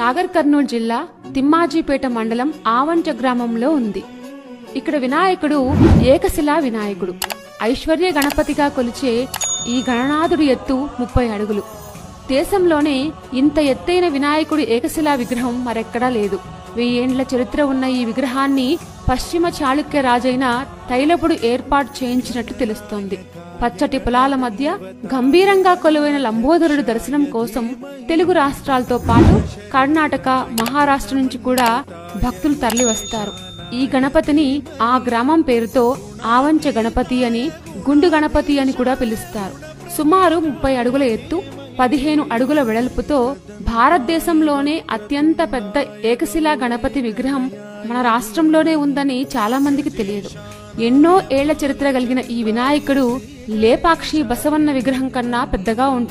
నాగర్ కర్నూలు జిల్లా తిమ్మాజీపేట మండలం ఆవంచ గ్రామంలో ఉంది. ఇక్కడ వినాయకుడు ఏకశిలా వినాయకుడు. ఐశ్వర్య గణపతిగా కొలిచే ఈ గణనాథుడి ఎత్తు ముప్పై అడుగులు. దేశంలోనే ఇంత ఎత్తైన వినాయకుడి ఏకశిలా విగ్రహం మరెక్కడా లేదు. వెయ్యేండ్ల చరిత్ర ఉన్న ఈ విగ్రహాన్ని పశ్చిమ చాళుక్య రాజైన తైలపుడు ఏర్పాటు చేయించినట్లు తెలుస్తోంది. పచ్చటి పొలాల మధ్య గంభీరంగా కొలువైన లంబోదరుడు దర్శనం కోసం తెలుగు రాష్ట్రాలతో పాటు కర్ణాటక మహారాష్ట్ర నుంచి కూడా భక్తులు తరలివస్తారు. ఈ గణపతిని ఆ గ్రామం పేరుతో ఆవంచ గణపతి అని గుండు గణపతి అని కూడా పిలుస్తారు. సుమారు ముప్పై అడుగుల ఎత్తు పదిహేను అడుగుల వెడల్పుతో భారతదేశంలోనే అత్యంత పెద్ద ఏకశిలా గణపతి విగ్రహం మన రాష్ట్రంలోనే ఉందని చాలా మందికి తెలియదు. ఎన్నో ఏళ్ళ చరిత్ర కలిగిన ఈ వినాయకుడు లేపాక్షి బసవన్న విగ్రహం కన్నా పెద్దగా ఉంటుంది.